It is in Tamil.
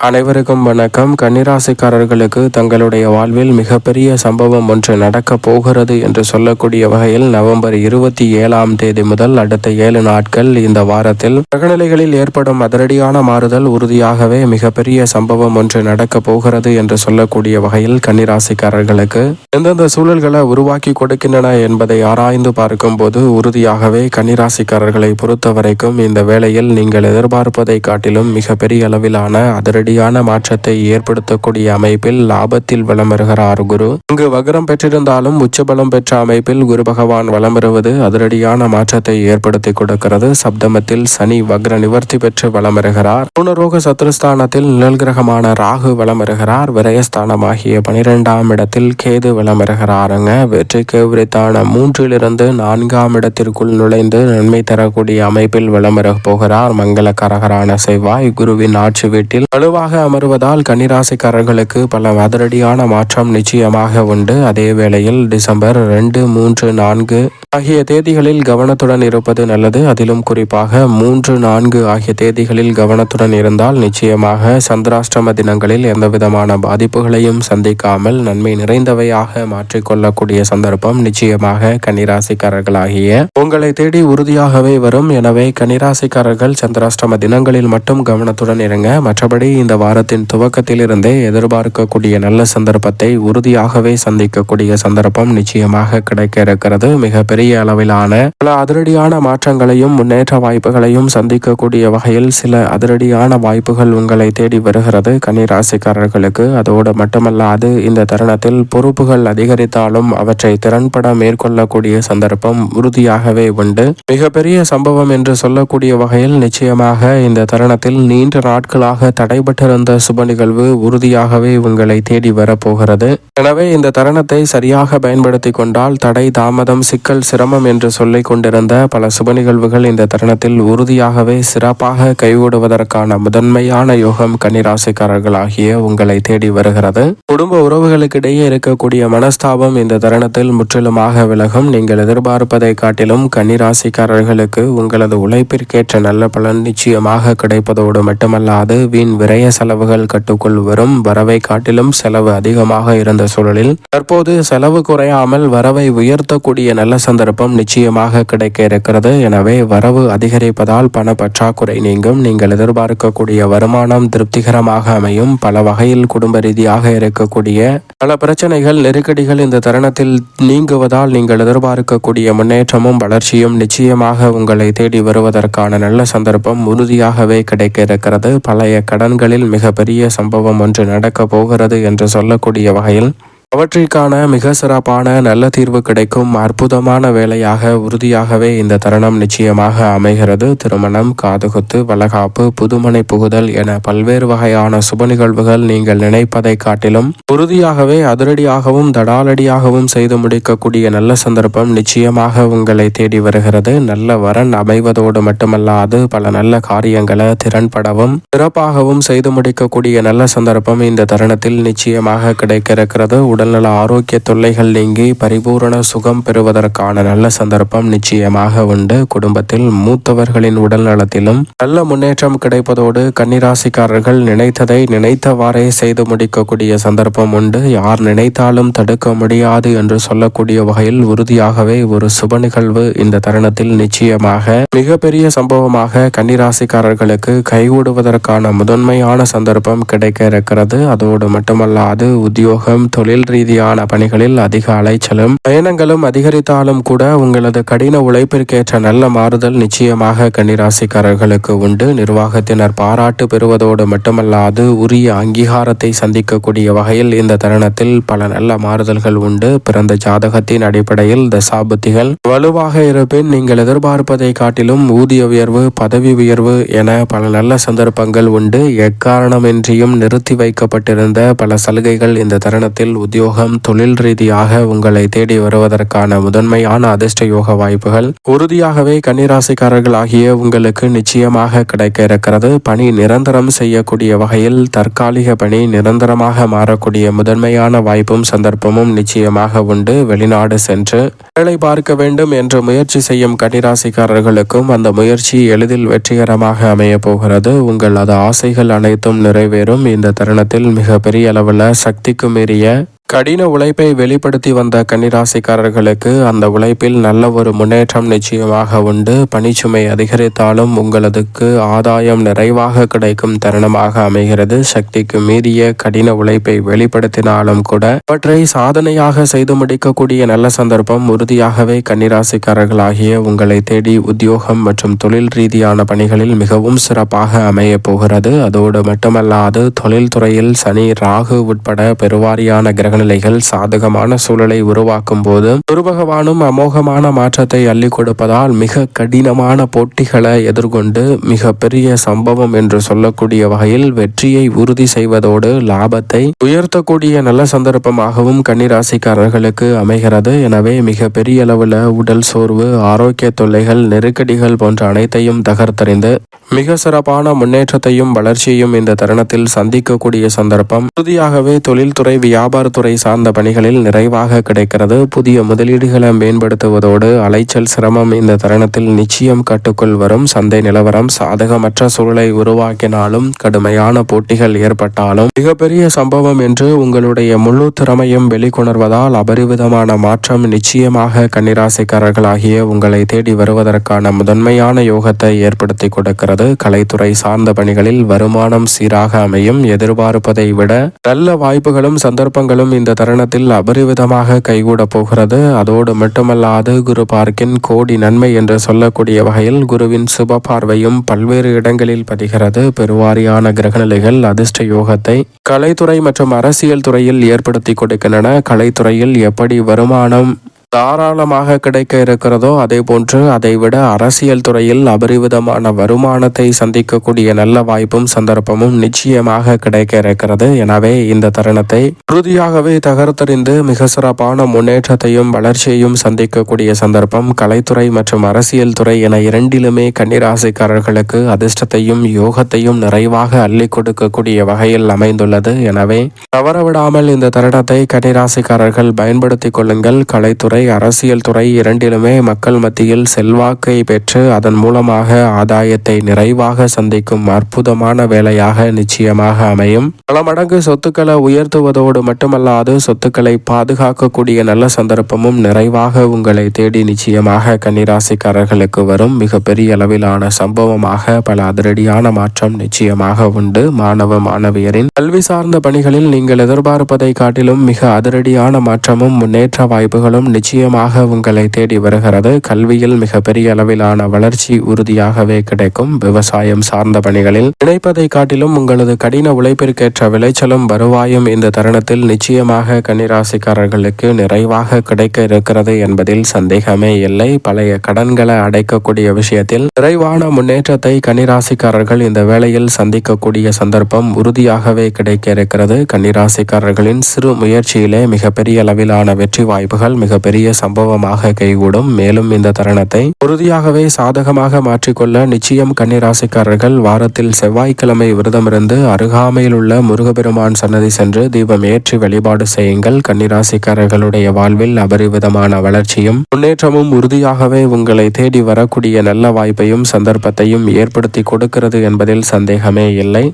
அனைவருக்கும் வணக்கம். கன்னிராசிக்காரர்களுக்கு தங்களுடைய வாழ்வில் மிகப்பெரிய சம்பவம் ஒன்று நடக்கப் போகிறது என்று சொல்லக்கூடிய வகையில் நவம்பர் இருபத்தி ஏழாம் தேதி முதல் அடுத்த ஏழு நாட்கள் இந்த வாரத்தில் கிரகநிலைகளில் ஏற்படும் அதிரடியான மாறுதல் உறுதியாகவே மிகப்பெரிய சம்பவம் ஒன்று நடக்கப் போகிறது என்று சொல்லக்கூடிய வகையில் கன்னிராசிக்காரர்களுக்கு எந்தெந்த சூழல்களை உருவாக்கி கொடுக்கின்றன என்பதை ஆராய்ந்து பார்க்கும்போது உறுதியாகவே கன்னிராசிக்காரர்களை பொறுத்தவரைக்கும் இந்த வேளையில் நீங்கள் எதிர்பார்ப்பதை காட்டிலும் மிகப்பெரிய அளவிலான அதிரடி அதிரடியான மாற்றத்தை ஏற்படுத்தக்கூடிய அமைப்பில் லாபத்தில் வலம் வருகிறார் குரு. இங்கு வகரம் பெற்றிருந்தாலும் உச்சபலம் பெற்ற அமைப்பில் குரு பகவான் வலம் வருவது அதிரடியான மாற்றத்தை ஏற்படுத்தி கொடுக்கிறது. சப்தமத்தில் சனி வக்ர நிவர்த்தி பெற்று வலம் வருகிறார் புனரோக சத்ருஸ்தானத்தில் நிழல் கிரகமான ராகு வலம் வருகிறார் விரயஸ்தானமாகிய பனிரெண்டாம் இடத்தில் கேது வலம் வருகிறாருங்க வெற்றிக்கு உரித்தான மூன்றிலிருந்து நான்காம் இடத்திற்குள் நுழைந்து நன்மை தரக்கூடிய அமைப்பில் வலம் வர போகிறார். மங்களகரகரான செவ்வாய் குருவின் ஆட்சி வீட்டில் வலுவாக குருவாக அமர்வதால் கன்னிராசிக்காரர்களுக்கு பல அதிரடியான மாற்றம் நிச்சயமாக உண்டு. அதே வேளையில் டிசம்பர் ரெண்டு மூன்று நான்கு ஆகிய தேதிகளில் கவனத்துடன் இருப்பது நல்லது. அதிலும் குறிப்பாக மூன்று நான்கு ஆகிய தேதிகளில் கவனத்துடன் இருந்தால் நிச்சயமாக சந்திராஷ்டம தினங்களில் எந்தவிதமான பாதிப்புகளையும் சந்திக்காமல் நன்மை நிறைந்தவையாக மாற்றிக்கொள்ளக்கூடிய சந்தர்ப்பம் நிச்சயமாக கன்னிராசிக்காரர்களாகிய உங்களை தேடி உறுதியாகவே வரும். எனவே கன்னிராசிக்காரர்கள் சந்திராஷ்டம தினங்களில் மட்டும் கவனத்துடன் இருங்க. மற்றபடி இந்த வாரத்தின் துவக்கத்திலிருந்தே எதிர்பார்க்கக்கூடிய நல்ல சந்தர்ப்பத்தை உறுதியாகவே சந்திக்கக்கூடிய சந்தர்ப்பம் நிச்சயமாக கிடைக்க இருக்கிறது மிகப்பெரிய அளவிலான பல அதிரடியான மாற்றங்களையும் முன்னேற்ற வாய்ப்புகளையும் சந்திக்கக்கூடிய வகையில் சில அதிரடியான வாய்ப்புகள் உங்களை தேடி வருகிறது. கன்னிராசிக்காரர்களுக்கு அதோடு மட்டுமல்லாது இந்த தருணத்தில் பொறுப்புகள் அதிகரித்தாலும் அவற்றை திறன்பட மேற்கொள்ளக்கூடிய சந்தர்ப்பம் உறுதியாகவே உண்டு. மிகப்பெரிய சம்பவம் என்று சொல்லக்கூடிய வகையில் நிச்சயமாக இந்த தருணத்தில் நீண்ட நாட்களாக தடைபட்டு தடைபட்டிருந்த சுப நிகழ்வு உறுதியாகவே உங்களை தேடி வரப்போகிறது. எனவே இந்த தருணத்தை சரியாக பயன்படுத்தி கொண்டால் தடை தாமதம் சிக்கல் சிரமம் என்று சொல்லிக் கொண்டிருந்த பல சுப நிகழ்வுகள் இந்த தருணத்தில் உறுதியாகவே சிறப்பாக கைவிடுவதற்கான முதன்மையான யோகம் கன்னிராசிக்காரர்களாகிய உங்களை தேடி வருகிறது. குடும்ப உறவுகளுக்கிடையே இருக்கக்கூடிய மனஸ்தாபம் இந்த தருணத்தில் முற்றிலுமாக விலகும். நீங்கள் எதிர்பார்ப்பதை காட்டிலும் கன்னிராசிக்காரர்களுக்கு உங்களது உழைப்பிற்கேற்ற நல்ல பலன் நிச்சயமாக கிடைப்பதோடு மட்டுமல்லாது வீண் விரய செலவுகள் கட்டுக்குள் வரும். வரவை காட்டிலும் செலவு அதிகமாக இருந்த சூழலில் தற்போது செலவு குறையாமல் வரவை உயர்த்தக்கூடிய நல்ல சந்தர்ப்பம் நிச்சயமாக கிடைக்க இருக்கிறது. எனவே வரவு அதிகரிப்பதால் பண பற்றாக்குறை நீங்கும். நீங்கள் எதிர்பார்க்கக்கூடிய வருமானம் திருப்திகரமாக அமையும். பல வகையில் குடும்ப ரீதியாக இருக்கக்கூடிய பல பிரச்சனைகள் நெருக்கடிகள் இந்த தருணத்தில் நீங்குவதால் நீங்கள் எதிர்பார்க்கக்கூடிய முன்னேற்றமும் வளர்ச்சியும் நிச்சயமாக உங்களை தேடி வருவதற்கான நல்ல சந்தர்ப்பம் உறுதியாகவே கிடைக்க இருக்கிறது. பழைய கடன்கள் நாட்களில் மிகப்பெரிய சம்பவம் ஒன்று நடக்கப் போகிறது என்று சொல்லக்கூடிய வகையில் அவற்றிற்கான மிக சிறப்பான நல்ல தீர்வு கிடைக்கும் அற்புதமான வேலையாக உறுதியாகவே இந்த தருணம் நிச்சயமாக அமைகிறது. திருமணம் காதுகுத்து வளகாப்பு புதுமனை புகுதல் என பல்வேறு வகையான சுப நிகழ்வுகள் நீங்கள் நினைப்பதை காட்டிலும் உறுதியாகவே அதிரடியாகவும் தடாலடியாகவும் செய்து முடிக்கக்கூடிய நல்ல சந்தர்ப்பம் நிச்சயமாக உங்களை தேடி வருகிறது. நல்ல வரன் அமைவதோடு மட்டுமல்லாது பல நல்ல காரியங்களை திறன்படவும் சிறப்பாகவும் செய்து முடிக்கக்கூடிய நல்ல சந்தர்ப்பம் இந்த தருணத்தில் நிச்சயமாக கிடைக்க இருக்கிறது. உடல்நல ஆரோக்கிய தொல்லைகள் நீங்கி பரிபூரண சுகம் பெறுவதற்கான நல்ல சந்தர்ப்பம் நிச்சயமாக உண்டு. குடும்பத்தில் மூத்தவர்களின் உடல் நலத்திலும் நல்ல முன்னேற்றம் கிடைப்பதோடு கன்னிராசிக்காரர்கள் நினைத்ததை நினைத்தவாறே செய்து முடிக்கக்கூடிய சந்தர்ப்பம் உண்டு. யார் நினைத்தாலும் தடுக்க முடியாது என்று சொல்லக்கூடிய வகையில் உறுதியாகவே ஒரு சுப நிகழ்வு இந்த தருணத்தில் நிச்சயமாக மிகப்பெரிய சம்பவமாக கன்னிராசிக்காரர்களுக்கு கைகூடுவதற்கான முதன்மையான சந்தர்ப்பம் கிடைக்க இருக்கிறது. அதோடு மட்டுமல்லாது உத்தியோகம் தொழில் ரீதியான பணிகளில் அதிக அலைச்சலும் பயணங்களும் அதிகரித்தாலும் கூட உங்களது கடின உழைப்பிற்கேற்ற நல்ல மாறுதல் நிச்சயமாக கன்னிராசிக்காரர்களுக்கு உண்டு. நிர்வாகத்தினர் பாராட்டு பெறுவதோடு மட்டுமல்லாது உரிய அங்கீகாரத்தை சந்திக்கக்கூடிய வகையில் இந்த தருணத்தில் பல நல்ல மாறுதல்கள் உண்டு. பிறந்த ஜாதகத்தின் அடிப்படையில் தசாபுத்திகள் வலுவாக இருப்பின் நீங்கள் எதிர்பார்ப்பதை காட்டிலும் ஊதிய உயர்வு பதவி உயர்வு என பல நல்ல சந்தர்ப்பங்கள் உண்டு. எக்காரணமின்றியும் நிறுத்தி வைக்கப்பட்டிருந்த பல சலுகைகள் இந்த தருணத்தில் உத்தியோக உத்தியோகம் தொழில் ரீதியாக உங்களை தேடி வருவதற்கான முதன்மையான அதிர்ஷ்ட யோக வாய்ப்புகள். உறுதியாகவே கன்னிராசிக்காரர்கள் ஆகிய உங்களுக்கு நிச்சயமாக கிடைக்க இருக்கிறது. பணி நிரந்தரம் செய்யக்கூடிய வகையில் தற்காலிக பணி நிரந்தரமாக மாறக்கூடிய முதன்மையான வாய்ப்பும் சந்தர்ப்பமும் நிச்சயமாக உண்டு. வெளிநாடு சென்று வேலை பார்க்க வேண்டும் என்று முயற்சி செய்யும் கன்னிராசிக்காரர்களுக்கும் அந்த முயற்சி எளிதில் வெற்றிகரமாக அமைய போகிறது. உங்கள் அது ஆசைகள் அனைத்தும் நிறைவேறும். இந்த தருணத்தில் மிக பெரிய அளவில் சக்திக்கு மீறிய கடின உழைப்பை வெளிப்படுத்தி வந்த கன்னிராசிக்காரர்களுக்கு அந்த உழைப்பில் நல்ல ஒரு முன்னேற்றம் நிச்சயமாக உண்டு. பணிச்சுமை அதிகரித்தாலும் உங்களதுக்கு ஆதாயம் நிறைவாக கிடைக்கும் தருணமாக அமைகிறது. சக்திக்கு மீறிய கடின உழைப்பை வெளிப்படுத்தினாலும் கூட அவற்றை சாதனையாக செய்து முடிக்கக்கூடிய நல்ல சந்தர்ப்பம் உறுதியாகவே கன்னிராசிக்காரர்களாகிய உங்களை தேடி உத்தியோகம் மற்றும் தொழில் ரீதியான பணிகளில் மிகவும் சிறப்பாக அமைய போகிறது. அதோடு மட்டுமல்லாது தொழில்துறையில் சனி ராகு உட்பட பெருவாரியான கிரக நிலைகள் சாதகமான சூழலை உருவாக்கும் போது குரு பகவானும் அமோகமான மாற்றத்தை அள்ளி கொடுப்பதால் மிக கடினமான போட்டிகளை எதிர்கொண்டு மிக பெரிய சம்பவம் என்று சொல்லக்கூடிய வகையில் வெற்றியை உறுதி செய்வதோடு லாபத்தை உயர்த்தக்கூடிய நல்ல சந்தர்ப்பமாகவும் கன்னிராசிக்காரர்களுக்கு அமைகிறது. எனவே மிக பெரிய அளவில் உடல் சோர்வு ஆரோக்கிய தொல்லைகள் நெருக்கடிகள் போன்ற அனைத்தையும் தகர்த்தறிந்து மிக சிறப்பான முன்னேற்றத்தையும் வளர்ச்சியையும் இந்த தருணத்தில் சந்திக்கக்கூடிய சந்தர்ப்பம். உறுதியாகவே தொழில்துறை வியாபாரத்துறை சார்ந்த பணிகளில் நிறைவாக கிடைக்கிறது. புதிய முதலீடுகளை மேம்படுத்துவதோடு அலைச்சல் சிரமம் இந்த தருணத்தில் நிச்சயம் கட்டுக்குள் வரும். சந்தை நிலவரம் சாதகமற்ற சூழலை உருவாக்கினாலும் கடுமையான போட்டிகள் ஏற்பட்டாலும். மிகப்பெரிய சம்பவம் என்று உங்களுடைய முழு திறமையும் வெளிக்கொணர்வதால் அபரிவிதமான மாற்றம் நிச்சயமாக கன்னிராசிக்காரர்களாகிய உங்களை தேடி வருவதற்கான முதன்மையான யோகத்தை ஏற்படுத்தி கொடுக்கிறது. கலைத்துறை சார்ந்த பணிகளில் வருமானம் சீராக அமையும். எதிர்பார்ப்பதை விட நல்ல வாய்ப்புகளும் சந்தர்ப்பங்களும் இந்த தருணத்தில் அபரிவிதமாக கைகூட போகிறது. அதோடு மட்டுமல்லாது குரு பார்க்கின் கோடி நன்மை என்று சொல்லக்கூடிய வகையில் குருவின் சுப பார்வையும் பல்வேறு இடங்களில் பதிகிறது. பெருவாரியான கிரகநிலைகள் அதிர்ஷ்ட யோகத்தை கலைத்துறை மற்றும் அரசியல் துறையில் ஏற்படுத்தி கொடுக்கின்றன. கலைத்துறையில் எப்படி வருமானம் தாராளமாக கிடைக்க இருக்கிறதோ அதே போன்று அதைவிட அரசியல் துறையில் அபரிவிதமான வருமானத்தை சந்திக்கக்கூடிய நல்ல வாய்ப்பும் சந்தர்ப்பமும் நிச்சயமாக கிடைக்க இருக்கிறது. எனவே இந்த தருணத்தை உறுதியாகவே தகர்த்தறிந்து மிக சிறப்பான முன்னேற்றத்தையும் வளர்ச்சியையும் சந்திக்கக்கூடிய சந்தர்ப்பம் கலைத்துறை மற்றும் அரசியல் துறை என இரண்டிலுமே கன்னிராசிக்காரர்களுக்கு அதிர்ஷ்டத்தையும் யோகத்தையும் நிறைவாக அள்ளி கொடுக்கக்கூடிய வகையில் அமைந்துள்ளது. எனவே தவறவிடாமல் இந்த தருணத்தை கன்னிராசிக்காரர்கள் பயன்படுத்திக் கொள்ளுங்கள். கலைத்துறை துறை அரசியல் துறை இரண்டிலுமே மக்கள் மத்தியில் செல்வாக்கை பெற்று அதன் மூலமாக ஆதாயத்தை நிறைவாக சந்திக்கும் அற்புதமான வேலையாக நிச்சயமாக அமையும். பல மடங்கு சொத்துக்களை உயர்த்துவதோடு மட்டுமல்லாது சொத்துக்களை பாதுகாக்கக்கூடிய நல்ல சந்தர்ப்பமும் நிறைவாக உங்களை தேடி நிச்சயமாக கன்னிராசிக்காரர்களுக்கு வரும். மிகப்பெரிய அளவிலான சம்பவமாக பல அதிரடியான மாற்றம் நிச்சயமாக உண்டு. மாணவ மாணவியரின் கல்வி சார்ந்த பணிகளில் நீங்கள் எதிர்பார்ப்பதை காட்டிலும் மிக அதிரடியான மாற்றமும் முன்னேற்ற வாய்ப்புகளும் நிச்சயம் நிச்சயமாக உங்களை தேடி வருகிறது. கல்வியில் மிகப்பெரிய அளவிலான வளர்ச்சி உறுதியாகவே கிடைக்கும். விவசாயம் சார்ந்த பணிகளில் நினைப்பதை காட்டிலும் உங்களது கடின உழைப்பிற்கேற்ற விளைச்சலும் வருவாயும் இந்த தருணத்தில் நிச்சயமாக கன்னிராசிக்காரர்களுக்கு நிறைவாக கிடைக்க இருக்கிறது என்பதில் சந்தேகமே இல்லை. பழைய கடன்களை அடைக்கக்கூடிய விஷயத்தில் நிறைவான முன்னேற்றத்தை கன்னிராசிக்காரர்கள் இந்த வேளையில் சந்திக்கக்கூடிய சந்தர்ப்பம் உறுதியாகவே கிடைக்க இருக்கிறது. கன்னிராசிக்காரர்களின் சிறு முயற்சியிலே மிகப்பெரிய அளவிலான வெற்றி வாய்ப்புகள் மிகப்பெரிய பெரிய சம்பவமாக கைகூடும். மேலும் இந்த தருணத்தை உறுதியாகவே சாதகமாக மாற்றிக்கொள்ள நிச்சயம் கன்னிராசிக்காரர்கள் வாரத்தில் செவ்வாய்க்கிழமை விரதமிருந்து அருகாமையில் உள்ள முருகபெருமான் சன்னதி சென்று தீபம் ஏற்றி வழிபாடு செய்யுங்கள். கன்னிராசிக்காரர்களுடைய வாழ்வில் அபரிவிதமான வளர்ச்சியும் முன்னேற்றமும் உறுதியாகவே உங்களை தேடி வரக்கூடிய நல்ல வாய்ப்பையும் சந்தர்ப்பத்தையும் ஏற்படுத்தி கொடுக்கிறது என்பதில் சந்தேகமே இல்லை.